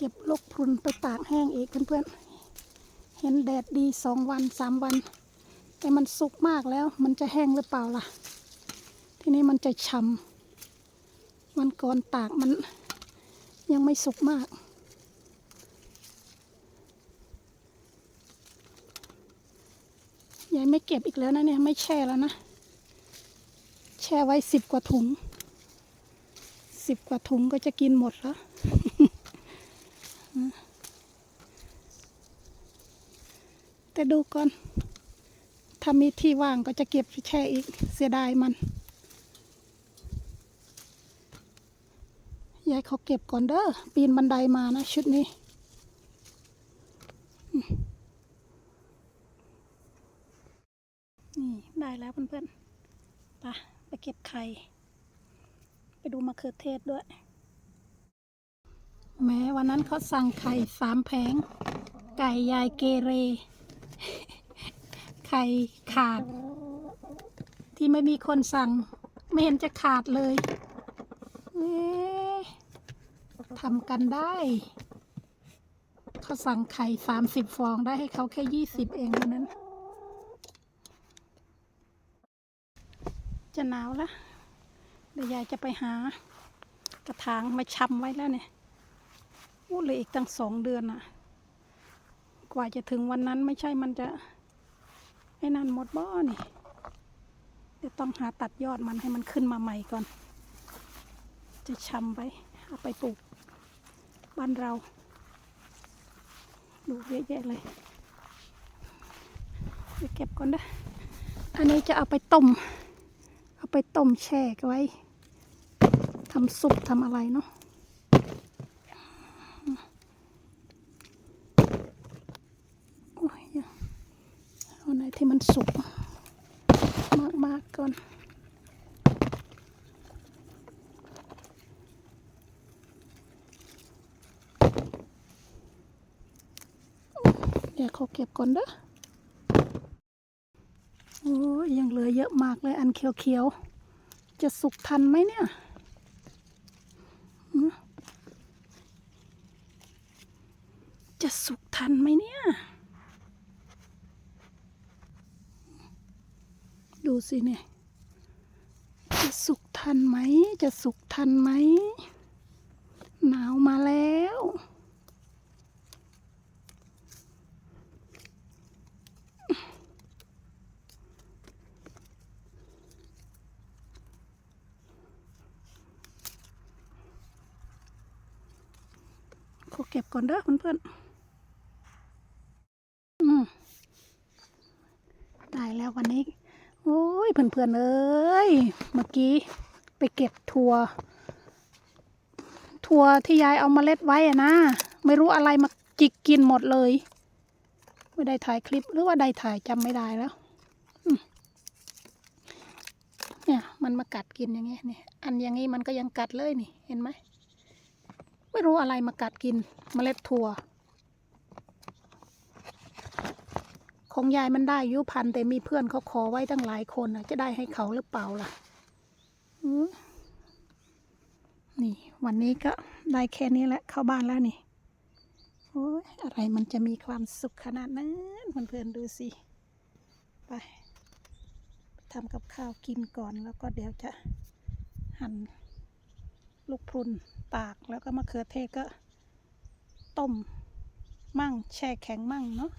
เก็บลูกพรุนไปตากแห้งอีกเพื่อนๆ เห็นแดดดีสองวันสามวัน แต่มันสุกมากแล้วมันจะแห้งหรือเปล่าล่ะ ทีนี้มันจะฉ่ำวันก่อนตากมันยังไม่สุกมาก ยายไม่เก็บอีกแล้วนะเนี่ย ไม่แช่แล้วนะ แช่ไว้สิบกว่าถุงสิบกว่าถุงก็จะกินหมดแล้ว แต่ดูก่อน ถ้ามีที่ว่างก็จะเก็บแช่อีกเสียดายมันยายเขาเก็บก่อนเด้อปีนบันไดมานะ ชุดนี้ นี่ได้แล้วเพื่อนๆไปไปเก็บไข่ ไปดูมะเขือเทศด้วย แม้วันนั้นเขาสั่งไข่สามแผง ไก่ยายเกเร ไข่ขาด ที่ไม่มีคนสั่ง ไม่เห็นจะขาดเลยเอ๊ะทำกันได้ เขาสั่งไข่สามสิบฟองได้ให้เขาแค่ยี่สิบเองเท่านั้น จะหนาวละเดี๋ยวยายจะไปหากระถางมาชำไว้แล้วเนี่ยอู้เลยอีกตั้งสองเดือนอะ กว่าจะถึงวันนั้นไม่ใช่มันจะไอ้นั่นหมดบ่อนี่เดี๋ยวต้องหาตัดยอดมันให้มันขึ้นมาใหม่ก่อน จะชำไปเอาไปปลูกบ้านเราดูเยอะแยะเลยไปเก็บก่อนนะอันนี้จะเอาไปต้ม เอาไปต้มแช่ไว้ทำซุปทำอะไรเนาะโอ้ยเอาไหน ที่มันสุกมากๆก่อนเดี๋ยวเขาเก็บก่อนเด้อโอ้ยังเหลือเยอะมากเลยอันเขียวๆ จะสุกทันไหมเนี่ยจะสุกทันไหมเนี่ย ดูสิเนี่ย จะสุกทันไหม จะสุกทันไหม หนาวมาแล้วขอเก็บก่อนเด้อเพื่อนๆ อืม ได้แล้ววันนี้ ยเพื่อนๆเอ้ยเมื่อกี้ไปเก็บถั่วถั่วที่ยายเอามาเล็ดไว้อะนะ ไม่รู้อะไรมาจิกกินหมดเลย ไม่ได้ถ่ายคลิปหรือว่าได้ถ่ายจำไม่ได้แล้วเนี่ยมันมากัดกินอย่างเงี้ยเนี่ยอันอย่างงี้มันก็ยังกัดเลยนี่ เห็นไหมไม่รู้อะไรมากัดกินเมล็ดถั่ว ของยายมันได้ยุพันแต่มีเพื่อนเขาขอไว้ตั้งหลายคนนะจะได้ให้เขาหรือเปล่าล่ะนี่ วันนี้ก็ได้แค่นี้แหละเข้าบ้านแล้วนี่โอ้ยอะไรมันจะมีความสุขขนาดนั้นเพื่อนๆดูสิ ไปทำกับข้าวกินก่อนแล้วก็เดี๋ยวจะหั่นลูกพรุนตากแล้วก็มะเขือเทศก็ ต้ม มั่งแช่แข็งมั่งเนาะ